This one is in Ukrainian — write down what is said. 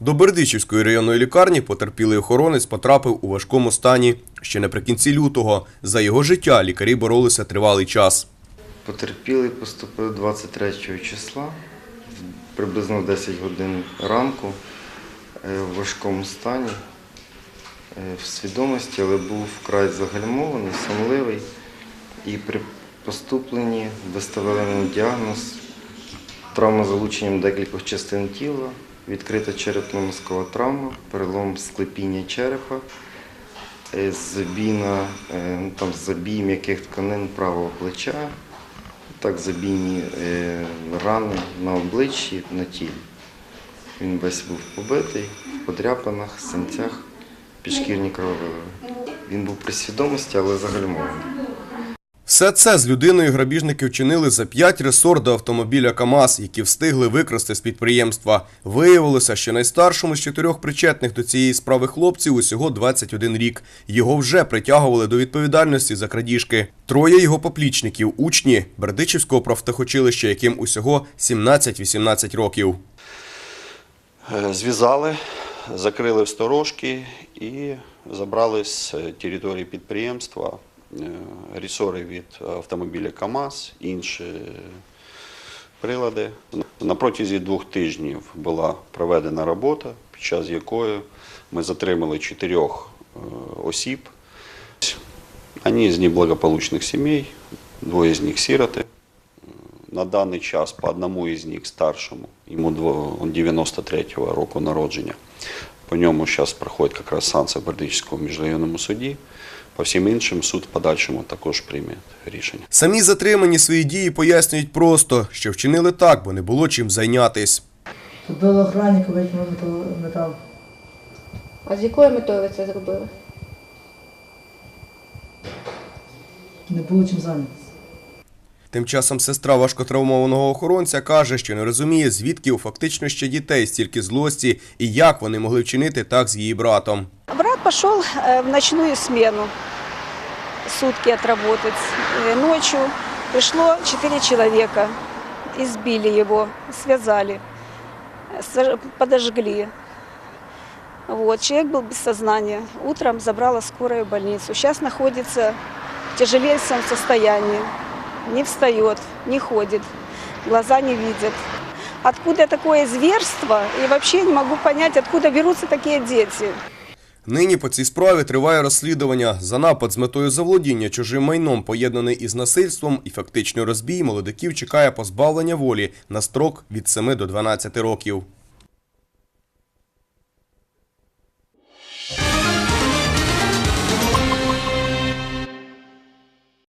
До Бердичівської районної лікарні потерпілий охоронець потрапив у важкому стані ще наприкінці лютого. За його життя лікарі боролися тривалий час. Потерпілий поступив 23 числа, приблизно в 10 годин ранку, е, в важкому стані, е, в свідомості, але був вкрай загальмований, сонливий. І при поступленні виставили діагноз травма залученням декількох частин тіла, відкрита черепно-мозкова травма, перелом склепіння черепа, е, забійна, е, ну, там забій м'яких тканин правого плеча, так забійні е, рани на обличчі, на тілі. Він весь був побитий, в подряпинах, синцях, підшкірні крововиливи. Він був при свідомості, але загальмований. Все це з людиною грабіжники вчинили за п'ять ресор до автомобіля КАМАЗ, які встигли викрасти з підприємства. Виявилося, що найстаршому з чотирьох причетних до цієї справи хлопців усього 21 рік. Його вже притягували до відповідальності за крадіжки. Троє його поплічників, учні Бердичівського профтехучилища, яким усього 17-18 років. Е, Зв'язали, закрили сторожки і забрали з території підприємства е, ресори від автомобіля КАМАЗ, інші прилади. На протязі двох тижнів була проведена робота, під час якої ми затримали чотирьох е, осіб. Вони з неблагополучних сімей, двоє з них сироти. На даний час по одному із них старшому, йому дво- 93-го року народження. По ньому зараз проходить якраз санкція в Бердичівському міжрайонному суді. По всім іншим суд в подальшому також прийме рішення. Самі затримані свої дії пояснюють просто, що вчинили так, бо не було чим зайнятись. Тут до охранника викинули метал-. А з якою метою ви це зробили? Не було чим зайнятися. Тим часом сестра важкотравмованого охоронця каже, що не розуміє, звідки у фактично ще дітей стільки злості і як вони могли вчинити так з її братом. Брат пошел э, в ночную смену, сутки отработать. Э, Ночью пришло четыре человека, избили его, связали, подожгли. Вот, человек был без сознания. Утром забрала скорая в больницу. Сейчас находится в тяжелейшем состоянии. Не встает, не ходит, глаза не видят. Откуда такое зверство? И вообще не могу понять, откуда берутся такие дети. Нині по цій справі триває розслідування. За напад з метою заволодіння чужим майном, поєднаний із насильством і фактично розбій, молодиків чекає позбавлення волі на строк від 7 до 12 років.